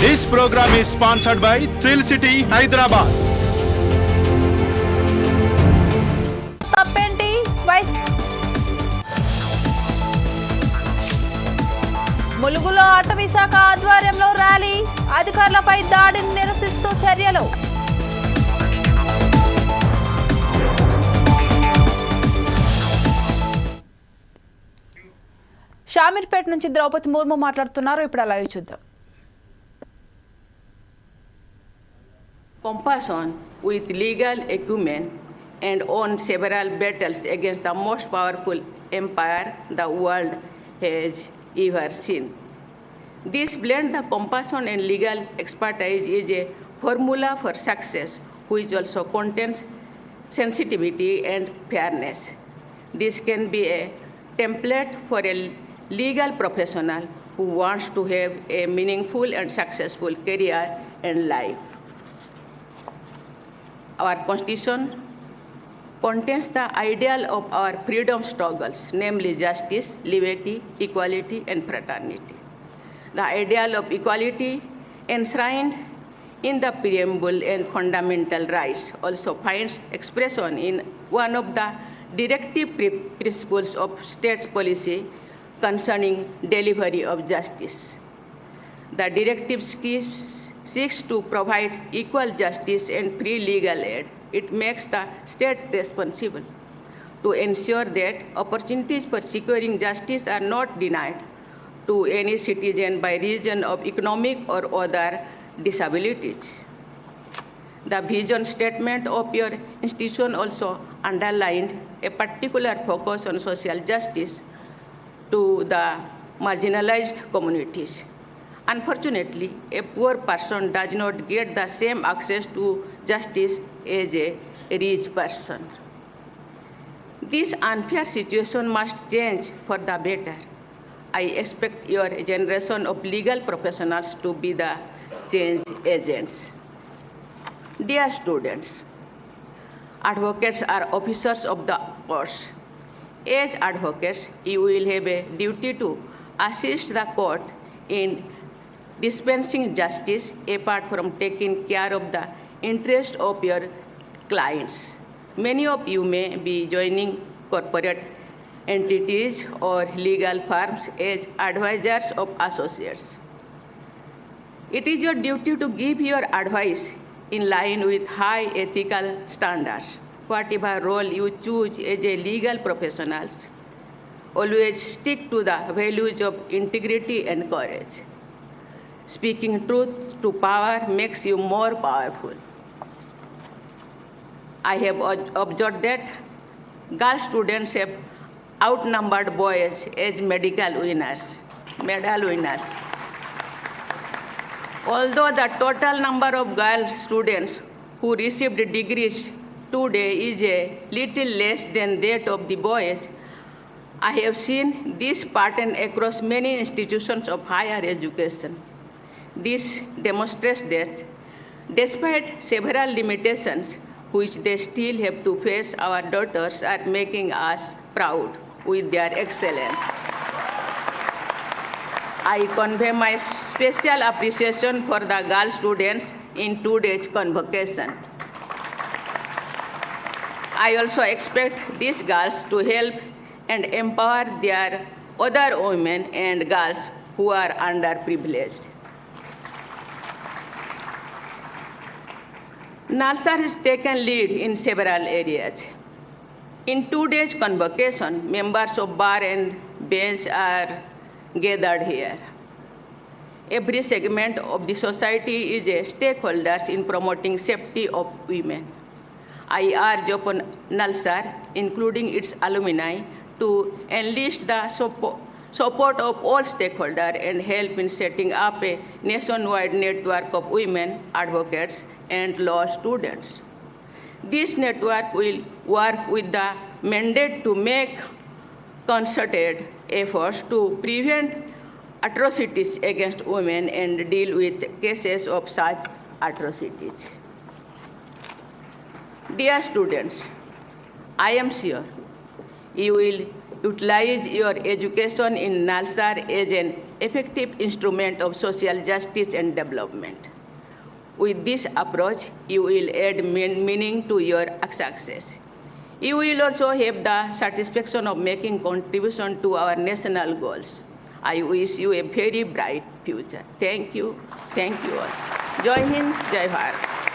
This program is sponsored by Thrill City Hyderabad ములుగులో ఆటవీ శాఖ ఆధ్వర్యంలో ర్యాలీ అధికారులపై దాడిని నిరసిస్తూ చర్యలు షామీర్పేట నుంచి ద్రౌపది ముర్ము మాట్లాడుతున్నారు ఇప్పుడు అలా చూద్దాం compassion with legal equipment and won several battles against the most powerful empire the world has ever seen. This blend of compassion and legal expertise is a formula for success, which also contains sensitivity and fairness. This can be a template for a legal professional who wants to have a meaningful and successful career and life our constitution contains the ideal of our freedom struggles, namely justice, liberty, equality, and fraternity. The ideal of equality enshrined in the preamble and fundamental rights also finds expression in one of the directive principles of state policy concerning delivery of justice. The directive seeks to provide equal justice and free legal aid. It makes the state responsible to ensure that opportunities for securing justice are not denied to any citizen by reason of economic or other disabilities. The vision statement of your institution also underlined a particular focus on social justice to the marginalized communities. Unfortunately, a poor person does not get the same access to justice as a rich person. This unfair situation must change for the better. I expect your generation of legal professionals to be the change agents. Dear students, advocates are officers of the courts. As advocates, you will have a duty to assist the court in dispensing justice apart from taking care of the interest of your clients. Many of you may be joining corporate entities or legal firms as advisors of associates. It is your duty to give your advice in line with high ethical standards. Whatever role you choose as a legal professional, always stick to the values of integrity and courage. Speaking truth to power makes you more powerful. I have observed that girl students have outnumbered boys as medical winners, medal winners. Although the total number of girl students who received degrees today is a little less than that of the boys, I have seen this pattern across many institutions of higher education. This demonstrates that despite several limitations which they still have to face, our daughters are making us proud with their excellence. I convey my special appreciation for the girl students in today's convocation. I also expect these girls to help and empower their other women and girls who are underprivileged. NASA has taken lead in several areas. In two days convocation, members of bar and bench are gathered here. Every segment of the society is a stakeholder in promoting safety of women. I urge upon NALSAR, including its alumni, to enlist the support of all stakeholders and help in setting up a nationwide network of women advocates and law students. This network will work with the mandate to make concerted efforts to prevent atrocities against women and deal with cases of such atrocities. Dear students, I am sure you will utilize your education in NALSAR as an effective instrument of social justice and development. With this approach, you will add meaning to your success. You will also have the satisfaction of making contribution to our national goals. I wish you a very bright future. Thank you. Thank you all. Join Hind, Jai Bharat.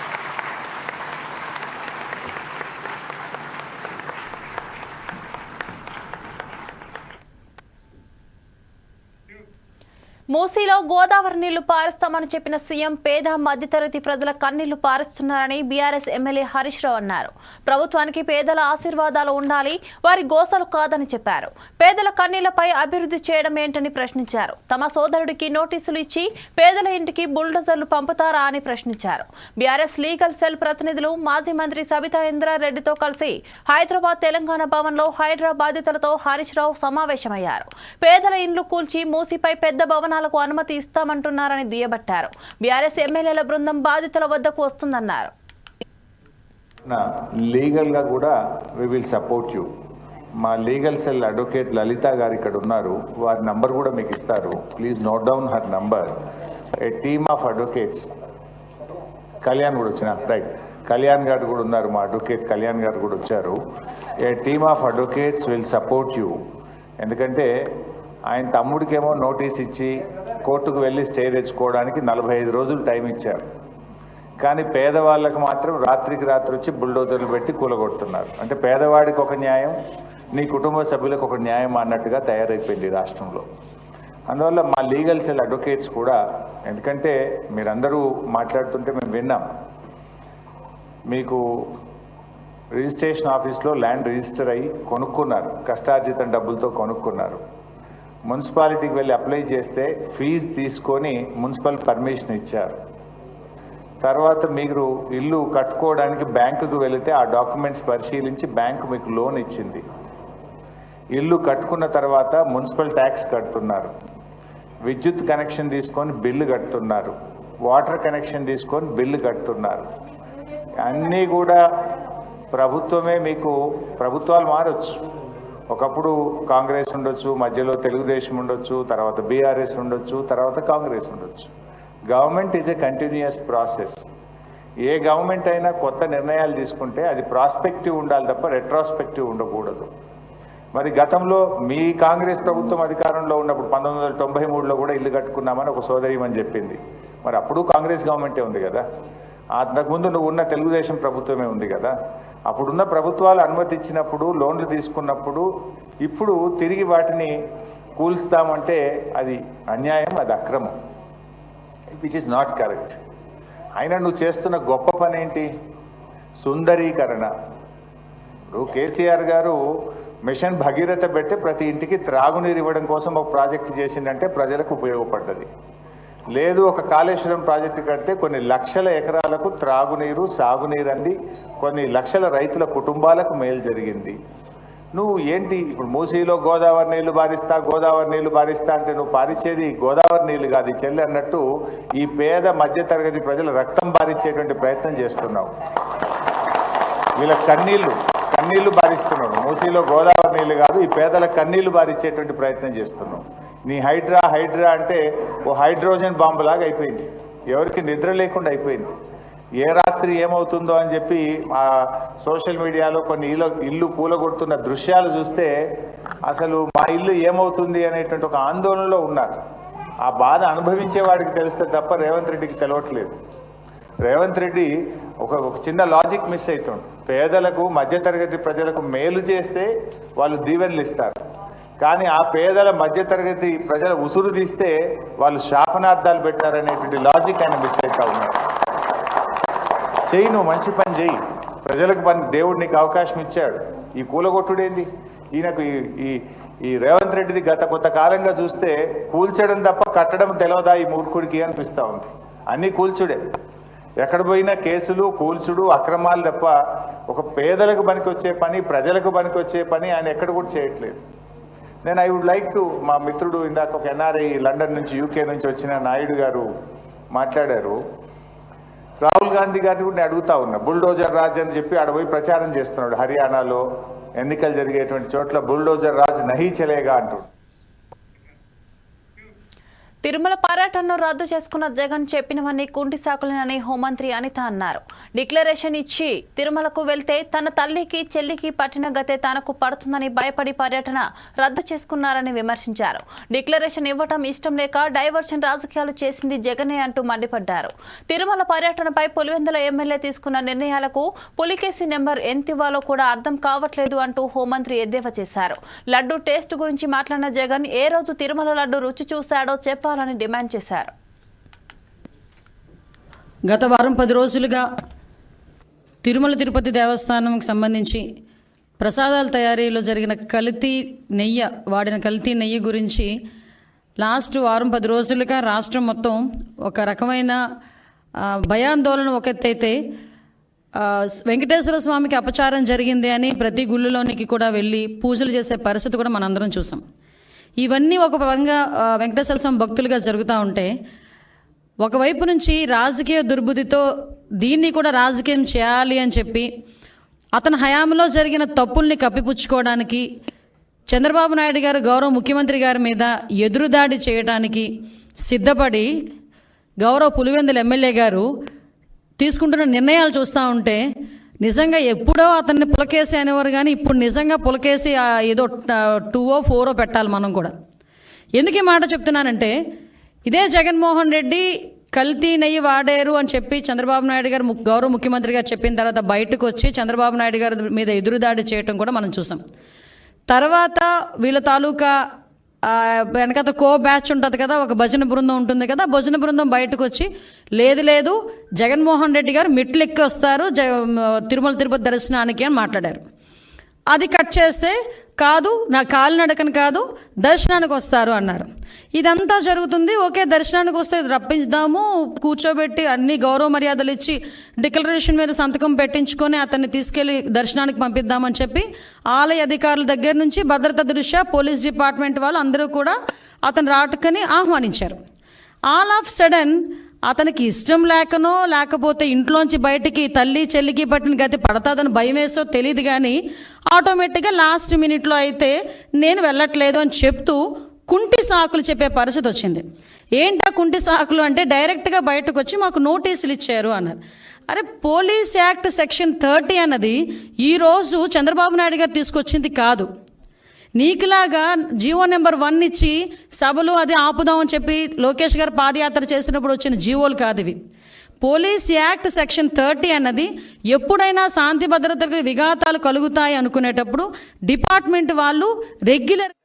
మూసీలో Godavari నీళ్లు పారుస్తామని చెప్పిన CM పేద మధ్యతరగతి ప్రజల కన్నీళ్లు పారుస్తున్నారని BRS MLA Harish Rao అన్నారు ప్రభుత్వానికి పేదల ఆశీర్వాదాలు ఉండాలి వారి గోసలు కాదని చెప్పారు పేదల కన్నీళ్లపై అభివృద్ధి చేయడం ఏంటని ప్రశ్నించారు తమ సోదరుడికి నోటీసులు ఇచ్చి పేదల ఇంటికి బుల్డోజర్లు పంపుతారా అని ప్రశ్నించారు బీఆర్ఎస్ లీగల్ సెల్ ప్రతినిధులు మాజీ మంత్రి సబితా ఇంద్రారెడ్డితో కలిసి హైదరాబాద్ తెలంగాణ భవన్లో హైడ్రా బాధితులతో హరీష్ రావు సమావేశమయ్యారు పేదల ఇండ్లు కూల్చి మూసిపై పెద్ద భవనాలు వాహనాలకు అనుమతి ఇస్తామంటున్నారని దుయ్యబట్టారు బీఆర్ఎస్ ఎమ్మెల్యేల బృందం బాధితుల వద్దకు వస్తుందన్నారు లీగల్గా కూడా వి విల్ సపోర్ట్ యూ మా లీగల్ సెల్ అడ్వకేట్ లలిత గారు ఇక్కడ ఉన్నారు వారి నంబర్ కూడా మీకు ఇస్తారు please note down her number a team of advocates Kalyan కూడా వచ్చిన రైట్ కళ్యాణ్ గారు కూడా ఉన్నారు మా అడ్వకేట్ కళ్యాణ్ గారు కూడా వచ్చారు a team of advocates will support you ఎందుకంటే ఆయన తమ్ముడికేమో నోటీస్ ఇచ్చి కోర్టుకు వెళ్ళి స్టే తెచ్చుకోవడానికి నలభై ఐదు రోజులు టైం ఇచ్చారు కానీ పేదవాళ్ళకు మాత్రం రాత్రికి రాత్రి వచ్చి బుల్డోజర్లు పెట్టి కూలగొడుతున్నారు అంటే పేదవాడికి ఒక న్యాయం నీ కుటుంబ సభ్యులకు ఒక న్యాయం అన్నట్టుగా తయారైపోయింది రాష్ట్రంలో అందువల్ల మా లీగల్ సెల్ అడ్వకేట్స్ కూడా ఎందుకంటే మీరందరూ మాట్లాడుతుంటే మేము విన్నాం మీకు రిజిస్ట్రేషన్ ఆఫీస్లో ల్యాండ్ రిజిస్టర్ అయ్యి కొనుక్కున్నారు కష్టార్జితం డబ్బులతో కొనుక్కున్నారు మున్సిపాలిటీకి వెళ్ళి అప్లై చేస్తే ఫీజు తీసుకొని మున్సిపల్ పర్మిషన్ ఇచ్చారు తర్వాత మీరు ఇల్లు కట్టుకోవడానికి బ్యాంకుకు వెళితే ఆ డాక్యుమెంట్స్ పరిశీలించి బ్యాంకు మీకు లోన్ ఇచ్చింది ఇల్లు కట్టుకున్న తర్వాత మున్సిపల్ ట్యాక్స్ కడుతున్నారు విద్యుత్ కనెక్షన్ తీసుకొని బిల్లు కడుతున్నారు వాటర్ కనెక్షన్ తీసుకొని బిల్లు కడుతున్నారు అన్నీ కూడా ప్రభుత్వమే మీకు ప్రభుత్వాలు మారచ్చు ఒకప్పుడు కాంగ్రెస్ ఉండొచ్చు మధ్యలో తెలుగుదేశం ఉండొచ్చు తర్వాత బీఆర్ఎస్ ఉండొచ్చు తర్వాత కాంగ్రెస్ ఉండొచ్చు government is a continuous process A government అయినా కొత్త నిర్ణయాలు తీసుకుంటే అది ప్రాస్పెక్టివ్ ఉండాలి తప్ప రెట్రాస్పెక్టివ్ ఉండకూడదు మరి గతంలో మీ కాంగ్రెస్ ప్రభుత్వం అధికారంలో ఉన్నప్పుడు పంతొమ్మిది వందల తొంభై మూడులో కూడా ఇల్లు కట్టుకున్నామని ఒక సోదరీమని చెప్పింది మరి అప్పుడు కాంగ్రెస్ గవర్నమెంటే ఉంది కదా అంతకుముందు నువ్వు ఉన్న తెలుగుదేశం ప్రభుత్వమే ఉంది కదా అప్పుడున్న ప్రభుత్వాలు అనుమతి ఇచ్చినప్పుడు లోన్లు తీసుకున్నప్పుడు ఇప్పుడు తిరిగి వాటిని కూల్స్తామంటే అది అన్యాయం అది అక్రమం విచ్ ఇస్ నాట్ కరెక్ట్ అయినా నువ్వు చేస్తున్న గొప్ప పని ఏంటి సుందరీకరణ ఇప్పుడు కేసీఆర్ గారు మిషన్ భగీరథ పెడితే ప్రతి ఇంటికి త్రాగునీరు ఇవ్వడం కోసం ఒక ప్రాజెక్టు చేసిందంటే ప్రజలకు ఉపయోగపడ్డది లేదు ఒక కాళేశ్వరం ప్రాజెక్టు కడితే కొన్ని లక్షల ఎకరాలకు త్రాగునీరు సాగునీరు అంది కొన్ని లక్షల రైతుల కుటుంబాలకు మేలు జరిగింది నువ్వు ఏంటి ఇప్పుడు మూసీలో గోదావరి నీళ్లు బారిస్తా గోదావరి నీళ్లు బారిస్తా అంటే నువ్వు పారిచ్చేది గోదావరి నీళ్లు కాదు చెల్లి అన్నట్టు ఈ పేద మధ్యతరగతి ప్రజల రక్తం బారించేటువంటి ప్రయత్నం చేస్తున్నావు వీళ్ళ కన్నీళ్లు కన్నీళ్లు బారిస్తున్నావు మూసీలో గోదావరి నీళ్లు కాదు ఈ పేదల కన్నీళ్లు బారిచ్చేటువంటి ప్రయత్నం చేస్తున్నావు నీ హైడ్రా హైడ్రా అంటే ఓ హైడ్రోజన్ బాంబు లాగా అయిపోయింది ఎవరికి నిద్ర లేకుండా అయిపోయింది ఏ రాత్రి ఏమవుతుందో అని చెప్పి ఆ సోషల్ మీడియాలో కొన్ని ఇల్లు ఇల్లు పూలగొడుతున్న దృశ్యాలు చూస్తే అసలు మా ఇల్లు ఏమవుతుంది అనేటువంటి ఒక ఆందోళనలో ఉన్నారు ఆ బాధ అనుభవించే వాడికి తెలిస్తే తప్ప రేవంత్ రెడ్డికి తెలవట్లేదు రేవంత్ రెడ్డి ఒక చిన్న లాజిక్ మిస్ అవుతుంది పేదలకు మధ్యతరగతి ప్రజలకు మేలు చేస్తే వాళ్ళు దీవెనలు ఇస్తారు కానీ ఆ పేదల మధ్యతరగతి ప్రజల ఉసురు తీస్తే వాళ్ళు శాపనార్థాలు పెట్టారనేటువంటి లాజిక్ ఆయన మిస్ అవుతా ఉన్నారు చేయి నువ్వు మంచి పని చేయి ప్రజలకు పని దేవుడు నీకు అవకాశం ఇచ్చాడు ఈ కూలగొట్టుడేంది ఈయనకు ఈ ఈ రేవంత్ రెడ్డిది గత కొత్త కాలంగా చూస్తే కూల్చడం తప్ప కట్టడం తెలియదా ఈ మూర్ఖుడికి అనిపిస్తూ ఉంది అన్నీ కూల్చుడే ఎక్కడ పోయినా కేసులు కూల్చుడు అక్రమాలు తప్ప ఒక పేదలకు పనికి వచ్చే పని ప్రజలకు పనికి వచ్చే పని ఆయన ఎక్కడ కూడా చేయట్లేదు నేను ఐ వుడ్ లైక్ టు మా మిత్రుడు ఇందాక ఒక ఎన్ఆర్ఐ లండన్ నుంచి యూకే నుంచి వచ్చిన నాయుడు గారు మాట్లాడారు రాహుల్ గాంధీ గారిని కూడా నేను అడుగుతా ఉన్నా బుల్డోజర్ రాజ్ అని చెప్పి ఆడపోయి ప్రచారం చేస్తున్నాడు హర్యానాలో ఎన్నికలు జరిగేటువంటి చోట్ల బుల్డోజర్ రాజ్ నహీ చెలేగా అంటున్నాడు తిరుమల పర్యటనను రద్దు చేసుకున్న జగన్ చెప్పినవన్నీ కుంటి సాకులేనని హోంమంత్రి అనిత అన్నారు డిక్లరేషన్ ఇచ్చి తిరుమలకు వెళ్తే తన తల్లికి చెల్లికి పట్టిన గతే తనకు పడుతుందని భయపడి పర్యటన రద్దు చేసుకున్నారని విమర్శించారు డిక్లరేషన్ ఇవ్వటం ఇష్టం లేక డైవర్షన్ రాజకీయాలు చేసింది జగనే అంటూ మండిపడ్డారు తిరుమల పర్యటనపై పులివెందుల ఎమ్మెల్యే తీసుకున్న నిర్ణయాలకు పులికేసి నెంబర్ ఎంతివ్వాలో కూడా అర్థం కావట్లేదు అంటూ హోంమంత్రి ఎద్దేవా చేశారు లడ్డు టేస్ట్ గురించి మాట్లాడిన జగన్ ఏ రోజు తిరుమల లడ్డు రుచి చూశాడో చెప్పారు గుర్తించాలని డిమాండ్ చేశారు గత వారం పది రోజులుగా తిరుమల తిరుపతి దేవస్థానంకి సంబంధించి ప్రసాదాల తయారీలో జరిగిన కల్తీ నెయ్యి వాడిన కల్తీ నెయ్యి గురించి లాస్ట్ వారం పది రోజులుగా రాష్ట్రం మొత్తం ఒక రకమైన భయాందోళన ఒకెత్తైతే వెంకటేశ్వర స్వామికి అపచారం జరిగింది అని ప్రతి గుళ్ళలోనికి కూడా వెళ్ళి పూజలు చేసే పరిస్థితి కూడా మనందరం చూసాం ఇవన్నీ ఒక పరంగా వెంకటేశ్వర స్వామి భక్తులుగా జరుగుతూ ఉంటే ఒకవైపు నుంచి రాజకీయ దుర్బుద్ధితో దీన్ని కూడా రాజకీయం చేయాలి అని చెప్పి అతని హయాంలో జరిగిన తప్పుల్ని కప్పిపుచ్చుకోవడానికి చంద్రబాబు నాయుడు గారు గౌరవ ముఖ్యమంత్రి గారి మీద ఎదురుదాడి చేయడానికి సిద్ధపడి గౌరవ పులివెందుల ఎమ్మెల్యే గారు తీసుకుంటున్న నిర్ణయాలు చూస్తూ ఉంటే నిజంగా ఎప్పుడో అతన్ని పులకేసి అనేవారు కానీ ఇప్పుడు నిజంగా పులకేసి ఏదో టూవో ఫోరో పెట్టాలి మనం కూడా ఎందుకు ఈ మాట చెప్తున్నానంటే ఇదే జగన్మోహన్ రెడ్డి కల్తీ నెయ్యి వాడారు అని చెప్పి చంద్రబాబు నాయుడు గారు గౌరవ ముఖ్యమంత్రి గారు చెప్పిన తర్వాత బయటకు వచ్చి చంద్రబాబు నాయుడు గారి మీద ఎదురుదాడి చేయటం కూడా మనం చూసాం తర్వాత వీళ్ళ తాలూకా వెనకత కో బ్యాచ్ ఉంటుంది కదా ఒక భజన బృందం ఉంటుంది కదా భజన బృందం బయటకు వచ్చి లేదు లేదు జగన్మోహన్ రెడ్డి గారు మెట్లు ఎక్కి వస్తారు జ తిరుమల తిరుపతి దర్శనానికి అని మాట్లాడారు అది కట్ చేస్తే కాదు నా కాలినడకన కాదు దర్శనానికి వస్తారు అన్నారు ఇదంతా జరుగుతుంది ఓకే దర్శనానికి వస్తే రప్పించుదాము కూర్చోబెట్టి అన్ని గౌరవ మర్యాదలు ఇచ్చి డిక్లరేషన్ మీద సంతకం పెట్టించుకొని అతన్ని తీసుకెళ్లి దర్శనానికి పంపిద్దామని చెప్పి ఆలయ అధికారుల దగ్గర నుంచి భద్రత దృష్ట్యా పోలీస్ డిపార్ట్మెంట్ వాళ్ళు అందరూ కూడా అతను రాటుకని ఆహ్వానించారు ఆల్ ఆఫ్ సడన్ అతనికి ఇష్టం లేకనో లేకపోతే ఇంట్లోంచి బయటికి తల్లి చెల్లికి పట్టిన గతి పడతాదని భయం వేసో తెలియదు కానీ ఆటోమేటిక్గా లాస్ట్ మినిట్లో అయితే నేను వెళ్ళట్లేదు అని చెప్తూ కుంటి సాకులు చెప్పే పరిస్థితి వచ్చింది ఏంటా కుంటి సాకులు అంటే డైరెక్ట్గా బయటకు వచ్చి మాకు నోటీసులు ఇచ్చారు అన్నారు అరే పోలీస్ యాక్ట్ సెక్షన్ థర్టీ అన్నది ఈరోజు చంద్రబాబు నాయుడు గారు తీసుకొచ్చింది కాదు నీకులాగా జీవో నెంబర్ వన్ ఇచ్చి సభలు అది ఆపుదామని చెప్పి లోకేష్ గారు పాదయాత్ర చేసినప్పుడు వచ్చిన జీవోలు కాదు ఇవి పోలీస్ యాక్ట్ సెక్షన్ థర్టీ అన్నది ఎప్పుడైనా శాంతి భద్రతలకు విఘాతాలు కలుగుతాయి అనుకునేటప్పుడు డిపార్ట్మెంట్ వాళ్ళు రెగ్యులర్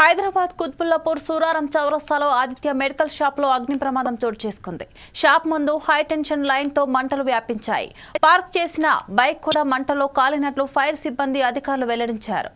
హైదరాబాద్ కుత్బుల్లాపూర్ సూరారం చౌరస్తాలో ఆదిత్య మెడికల్ షాప్ లో అగ్ని ప్రమాదం చోటు చేసుకుంది షాప్ ముందు హై టెన్షన్ తో మంటలు వ్యాపించాయి పార్క్ చేసిన బైక్ కూడా మంటలో కాలినట్లు ఫైర్ సిబ్బంది అధికారులు వెల్లడించారు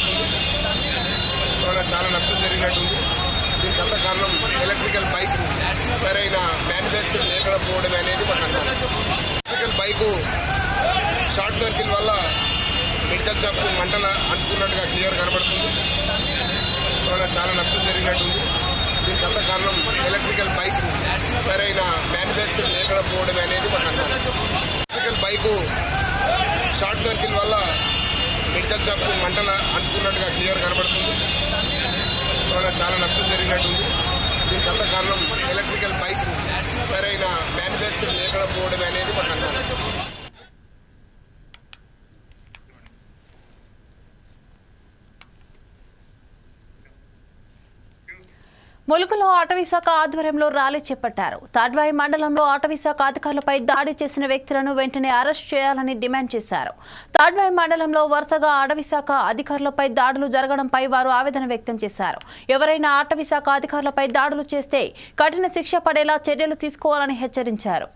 పడుతుంది కావున చాలా నష్టం జరిగినట్టుంది దీనికి అంత కారణం ఎలక్ట్రికల్ బైక్ సరైన మ్యానుఫ్యాక్చర్ లేకపోవడం అనేది మన ఎలక్ట్రికల్ బైకు షార్ట్ సర్కిల్ వల్ల మెడికల్ షాప్ మంటలు అంటుకున్నట్టుగా క్లియర్ కనబడుతుంది కావున చాలా నష్టం జరిగినట్టుంది దీనికి అంత కారణం ఎలక్ట్రికల్ బైక్ సరైన మ్యానుఫ్యాక్చర్ మెడికల్ షాప్కి మంటలు అంటుకున్నట్టుగా క్లియర్ కనబడుతుంది వల్ల చాలా నష్టం జరిగినట్టుంది దీనికి అంత కారణం ఎలక్ట్రికల్ బైక్ సరైన మ్యానుఫ్యాక్చర్ లేకపోవడం అనేది మాకు అన్నారు ములుగులో శాఖ ఆధ్వర్యంలో ర్యాలీ చేపట్టారు తాడ్వాయి మండలంలో అటవీశాఖ అధికారులపై దాడి చేసిన వ్యక్తులను వెంటనే అరెస్ట్ చేయాలని డిమాండ్ చేశారు తాడ్వాయి మండలంలో వరుసగా అటవీశాఖ అధికారులపై దాడులు జరగడంపై వారు ఆవేదన వ్యక్తం చేశారు ఎవరైనా అటవీశాఖ అధికారులపై దాడులు చేస్తే కఠిన శిక్ష పడేలా చర్యలు తీసుకోవాలని హెచ్చరించారు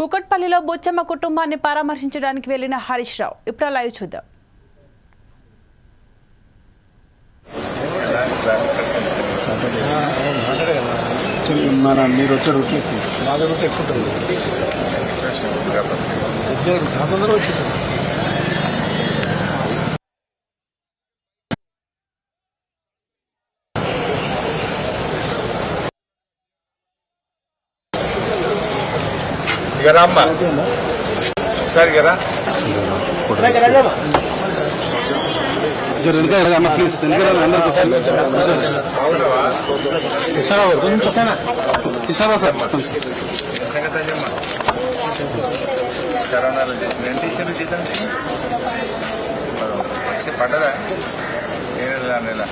కుకట్పల్లిలో బొచ్చమ్మ కుటుంబాన్ని పరామర్శించడానికి వెళ్లిన హరీష్ రావు ఇప్పుడు లైవ్ చూద్దాం ఉన్నారా మీరు వచ్చే రూట్లో మా దగ్గర ఎక్కువ చాలా వచ్చింది ఇక రామ్మా ఒకసారి ఇక రా ప్లీజ్ కిషోరా కొంచెం చెప్పానా కిషోరా సార్ కరోనాలో చేసిన ఎంత ఇచ్చింది జీతం వచ్చి పడ్డదా నెల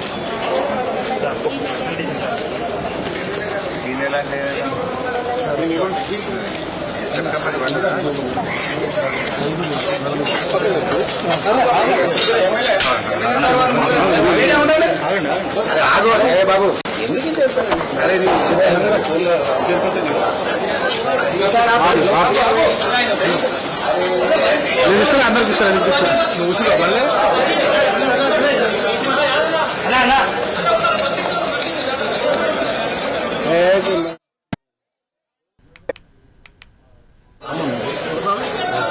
ఈ బాబు ఎందుకు చేస్తాను అందరికి ఇస్తాను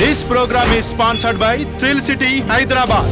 This program is sponsored by Thrill City, Hyderabad.